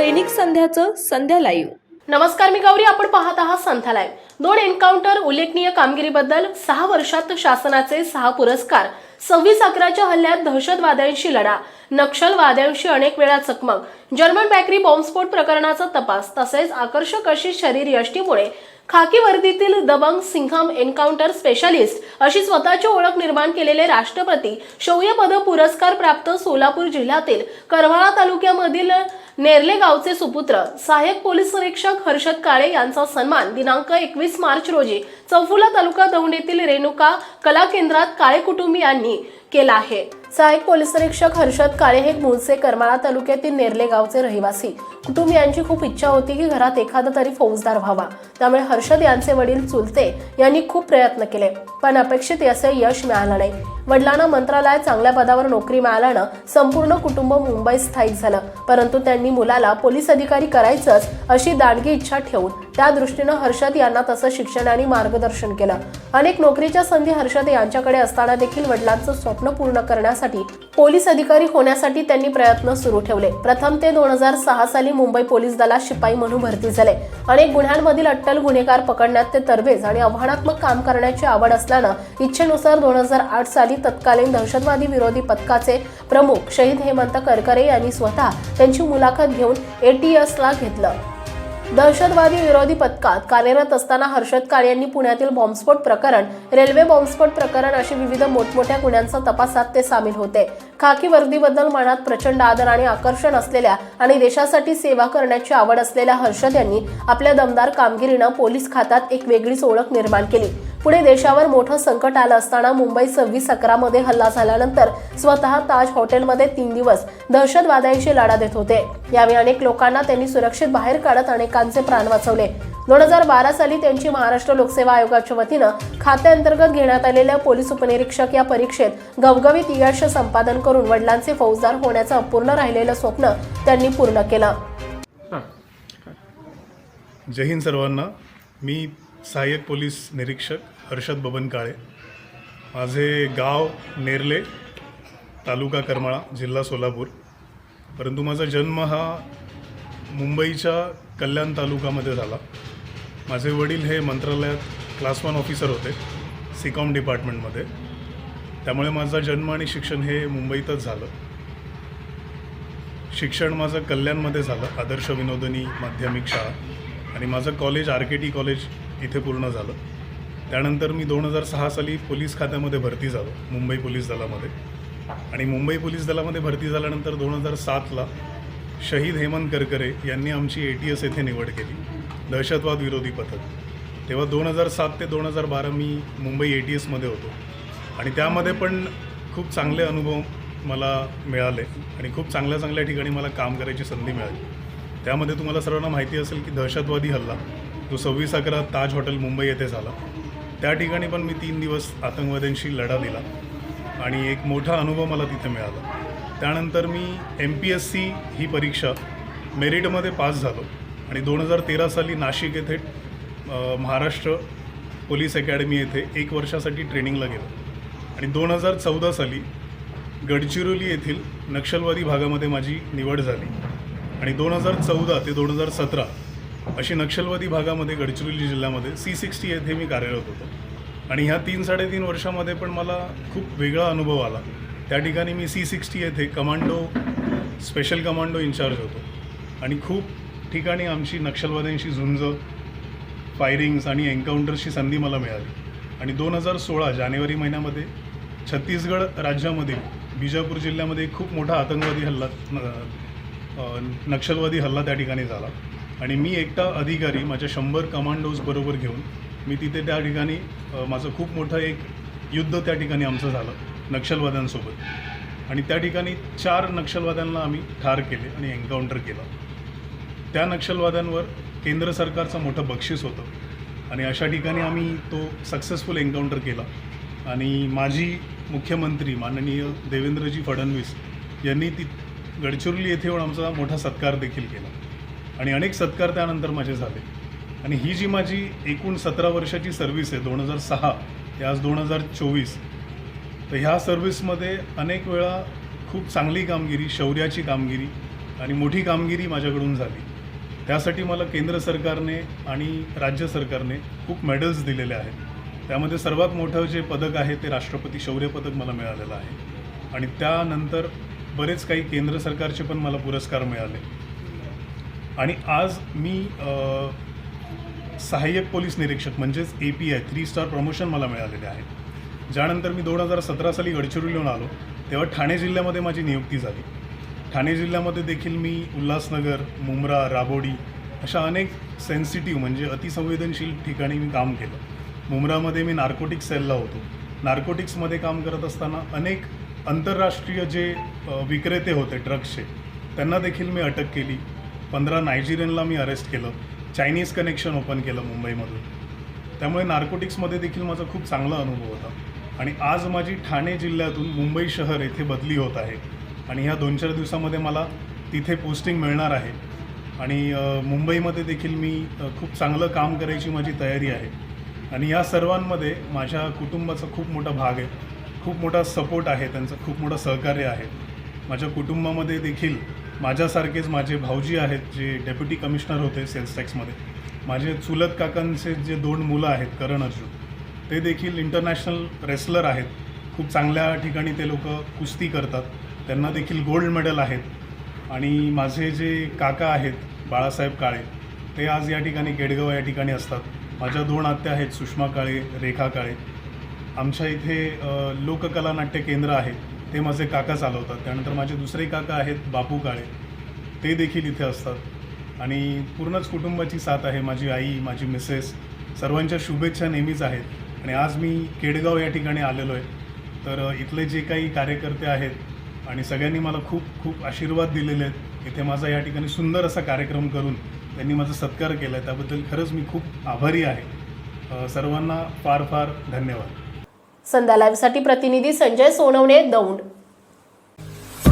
दैनिक संध्याचं संध्या live. नमस्कार मी गौरी आपण पाहत आहात संथालाय दोन एन्काउंटर उल्लेखनीय कामगिरीबद्दल सहा वर्षात शासनाचे सहा पुरस्कार सव्वीस अकराच्या हल्ल्यात दहशतवाद्यांशी लढा नक्षलवाद्यांशी अनेक वेळा चकमक जर्मन बॅकरी बॉम्बस्फोट प्रकरणाचा तपास तसेच आकर्षक अशी शरीर यष्टीमुळे खाकी वर्दीतील दबंग सिंघम एन्काउंटर स्पेशालिस्ट अशी स्वतःची ओळख निर्माण केलेले राष्ट्रपती शौर्य पद पुरस्कार प्राप्त सोलापूर जिल्ह्यातील करवाळा तालुक्यामधील नेरले गावचे सुपुत्र सहाय्यक पोलीस निरीक्षक हर्षद काळे यांचा सन्मान दिनांक एकवीस मार्च रोजी चौफुला तालुका दौंड रेणुका कला केंद्रात काळे कुटुंबियांनी केला आहे. सहाय्यक पोलीस निरीक्षक हर्षद काळे हे मूळचे करमाळा तालुक्यातील नेरले गावचे रहिवासी. कुटुंबियांची खूप इच्छा होती की घरात एखादा तरी फौजदार व्हावा. त्यामुळे हर्षद यांचे वडील चुलते यांनी खूप प्रयत्न केले पण अपेक्षित असे यश मिळालं नाही. वडिलांना मंत्रालयात चांगल्या पदावर नोकरी मिळाल्यानं संपूर्ण कुटुंब मुंबईत स्थायिक झालं. परंतु त्यांनी मुलाला पोलीस अधिकारी करायचंच अशी दांडगी इच्छा ठेवून त्या दृष्टीनं हर्षद यांना तसं शिक्षण आणि मार्गदर्शन केलं. अनेक नोकरीच्या संधी हर्षद यांच्याकडे असताना देखील वडिलांचं स्वप्न पूर्ण करण्यासाठी पोलीस अधिकारी होण्यासाठी त्यांनी प्रयत्न सुरू ठेवले. प्रथम ते दोन हजार सहा साली मुंबई पोलीस दलात शिपाई म्हणून भरती झाले. अनेक गुन्ह्यांमधील अट्टल गुन्हेगार पकडण्यात ते तरबेज आणि आव्हानात्मक काम करण्याची आवड असल्यानं इच्छेनुसार दोन हजार आठ साली तत्कालीन दहशतवादी विरोधी पथकाचे प्रमुख शहीद हेमंत करकरे यांनी स्वतः त्यांची मुलाखत घेऊन एटीएसला घेतलं. दहशतवादी विरोधी पथकात कार्यरत असताना हर्षद काळे यांनी पुण्यातील बॉम्बस्फोट प्रकरण रेल्वे बॉम्बस्फोट प्रकरण अशी विविध मोठमोठ्या गुन्ह्यांचा तपासात ते सामील होते. खाकी वर्दीबद्दल मनात प्रचंड आदर आणि आकर्षण असलेल्या आणि देशासाठी सेवा करण्याची आवड असलेल्या हर्षद यांनी आपल्या दमदार कामगिरीनं पोलीस खात्यात एक वेगळीच ओळख निर्माण केली. पुढे देशावर मोठं संकट आलं असताना मुंबई सव्वीस अकरामध्ये हल्ला झाल्यानंतर स्वतः ताज हॉटेलमध्ये तीन दिवस दहशतवाद्यांशी लढा देत होते. यावेळी अनेक लोकांना त्यांनी सुरक्षित बाहेर काढत अनेकांचे प्राण वाचवले. दोन हजार बारा साली त्यांची महाराष्ट्र लोकसेवा आयोगाच्या वतीनं खात्याअंतर्गत घेण्यात आलेल्या पोलीस उपनिरीक्षक या परीक्षेत गवगवीत यश संपादन करून वडिलांचे फौजदार होण्याचं अपूर्ण राहिलेलं स्वप्न त्यांनी पूर्ण केलं. जय हिंद सर्वांना. मी सहाय्यक पोलीस निरीक्षक हर्षद बबन काळे. माझे गाव नेरले तालुका करमाळा जिल्हा सोलापूर. परंतु माझा जन्म हा मुंबईच्या कल्याण तालुकामध्ये झाला. माझे वडील हे मंत्रालयात क्लास वन ऑफिसर होते सिकॉम डिपार्टमेंटमध्ये. त्यामुळे माझा जन्म आणि शिक्षण हे मुंबईतच झालं. शिक्षण माझं कल्याणमध्ये झालं आदर्श विनोदनी माध्यमिक शाळा. आणि माझं college R K T college इथे पूर्ण झालं. त्यानंतर मी दोन हजार सहा साली पोलीस खात्यामध्ये भरती झालो मुंबई पोलीस दलामध्ये. आणि मुंबई पोलीस दलामध्ये भरती झाल्यानंतर दोन हजार सातला शहीद हेमंत करकरे यांनी आमची ए टी एस येथे निवड केली दहशतवाद विरोधी पथक. तेव्हा दोन हजार सात ते दोन हजार बारा मी मुंबई ए टी एसमध्ये होतो. आणि त्यामध्ये पण खूप चांगले अनुभव मला मिळाले आणि खूप चांगल्या चांगल्या ठिकाणी मला काम करायची संधी मिळाली. त्यामध्ये तुम्हाला सर्वांना माहिती असेल की दहशतवादी हल्ला जो सव्वीस अकरा ताज हॉटेल मुंबई येथे झाला. त्या ठिकाणी पण मी तीन दिवस आतंकवाद्यांशी लढा दिला आणि एक मोठा अनुभव मला तिथे मिळाला. त्यानंतर मी एम पी एस सी ही परीक्षा मेरिटमध्ये पास झालो आणि दोन हजार तेरा साली नाशिक येथे महाराष्ट्र पोलीस अकॅडमी येथे एक वर्षासाठी ट्रेनिंगला गेलो. आणि दोन हजार चौदा साली गडचिरोली येथील नक्षलवादी भागामध्ये माझी निवड झाली. आणि दोन हजार चौदा ते दोन हजार सतरा अशी नक्षलवादी भागामध्ये गडचिरोली जिल्ह्यामध्ये सी सिक्स्टी येथे मी कार्यरत होतो. आणि ह्या तीन साडेतीन वर्षामध्ये पण मला खूप वेगळा अनुभव आला. त्या ठिकाणी मी सी सिक्स्टी येथे कमांडो स्पेशल कमांडो इन्चार्ज होतो. आणि खूप ठिकाणी आमची नक्षलवाद्यांशी झुंज फायरिंग्स आणि एन्काउंटर्सची संधी मला मिळाली. आणि दोन हजार सोळा जानेवारी महिन्यामध्ये छत्तीसगड राज्यामधील बिजापूर जिल्ह्यामध्ये खूप मोठा आतंकवादी हल्ला नक्षलवादी हल्ला त्या ठिकाणी झाला. आणि मी एकटा अधिकारी माझ्या शंभर कमांडोज बरोबर घेऊन मी तिथे त्या ठिकाणी माझं खूप मोठं एक युद्ध त्या ठिकाणी आमचं झालं नक्षलवाद्यांसोबत. आणि त्या ठिकाणी चार नक्षलवाद्यांना आम्ही ठार केले आणि एन्काउंटर केलं. त्या नक्षलवाद्यांवर केंद्र सरकारचं मोठं बक्षीस होतं आणि अशा ठिकाणी आम्ही तो सक्सेसफुल एन्काउंटर केला. आणि माजी मुख्यमंत्री माननीय देवेंद्रजी फडणवीस यांनी ती गडचिरोली येथे येऊन आमचा मोठा सत्कार देखील केला. आणि अनेक सत्कार त्यानंतर माझे झाले. आणि ही जी माझी एकूण सतरा वर्षाची सर्व्हिस आहे दोन हजार सहा ते आज दोन हजार चोवीस तर ह्या सर्व्हिसमध्ये अनेक वेळा खूप चांगली कामगिरी शौर्याची कामगिरी आणि मोठी कामगिरी माझ्याकडून झाली. त्यासाठी मला केंद्र सरकारने आणि राज्य सरकारने खूप मेडल्स दिलेले आहेत. त्यामध्ये सर्वात मोठं जे पदक आहे ते राष्ट्रपती शौर्य पदक मला मिळालेलं आहे. आणि त्यानंतर बरेच काही केंद्र सरकारचे पण मला पुरस्कार मिळाले. आणि आज मी सहाय्यक पोलीस निरीक्षक म्हणजेच A P I three star promotion मला मिळालेले आहे. ज्यानंतर मी दोन हजार सतरा साली गडचिरोलीहून आलो तेव्हा ठाणे जिल्ह्यामध्ये माझी नियुक्ती झाली. ठाणे जिल्ह्यामध्ये देखील मी उल्हासनगर मुंब्रा राबोडी अशा अनेक सेन्सिटिव्ह म्हणजे अतिसंवेदनशील ठिकाणी मी काम केलं. मुंब्रामध्ये मी नार्कोटिक्स सेलला होतो. नार्कोटिक्समध्ये काम करत असताना अनेक आंतरराष्ट्रीय जे विक्रेते होते ड्रग्सचे त्यांना देखील मी अटक केली. पंधरा नायजेरियनला मी अरेस्ट केलं. चायनीज कनेक्शन ओपन केलं मुंबईमधून. त्यामुळे नार्कोटिक्समध्ये देखील माझा खूप चांगला अनुभव होता. आणि आज माझी ठाणे जिल्ह्यातून मुंबई शहर येथे बदली होत आहे. आणि ह्या दोन चार दिवसामध्ये मला तिथे पोस्टिंग मिळणार आहे. आणि मुंबईमध्ये देखील मी खूप चांगलं काम करायची माझी तयारी आहे. आणि या सर्वांमध्ये माझ्या कुटुंबाचा खूप मोठा भाग आहे. खूप मोठा सपोर्ट आहे त्यांचं खूप मोठं सहकार्य आहे. माझ्या कुटुंबामध्ये देखील माझ्यासारखेच माझे भाऊजी आहेत जे डेप्युटी कमिशनर होते सेल्स टॅक्समध्ये माझे चुलत काकांचे जे दोन मुलं आहेत करण अर्जुन ते देखील इंटरनॅशनल रेसलर आहेत. खूप चांगल्या ठिकाणी ते लोक कुस्ती करतात. त्यांना देखील गोल्ड मेडल आहेत. आणि माझे जे काका आहेत बाळासाहेब काळे ते आज या ठिकाणी केडगाव या ठिकाणी असतात. माझ्या दोन आत्या आहेत सुषमा काळे रेखा काळे. आमच्या इथे लोककला नाट्य केंद्र आहे. ते माझे काका चालवतात. त्यानंतर माझे दुसरे काका आहेत बापू काळे. ते देखील इथे असतात. आणि पूर्णच कुटुंबाची साथ आहे माझी आई माझी मिसेस. सर्वांच्या शुभेच्छा नेहमीच आहेत. आणि आज मी केडगाव या ठिकाणी आलेलो आहे. तर इथले जे काही कार्यकर्ते आहेत आणि सगळ्यांनी मला खूप खूप आशीर्वाद दिलेले आहेत. इथे माझा या ठिकाणी सुंदर असा कार्यक्रम करून त्यांनी माझा सत्कार केला आहे त्याबद्दल खरंच मी खूप आभारी आहे. सर्वांना फार फार धन्यवाद. संध्या लाईव्हसाठी प्रतिनिधी संजय सोनवणे दौंड.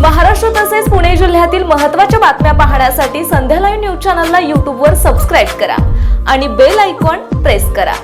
महाराष्ट्र तसेच पुणे जिल्ह्यातील महत्त्वाच्या बातम्या पाहण्यासाठी संध्या लाईव्ह न्यूज चॅनलला यूट्यूबवर सबस्क्राईब करा आणि बेल आयकॉन प्रेस करा.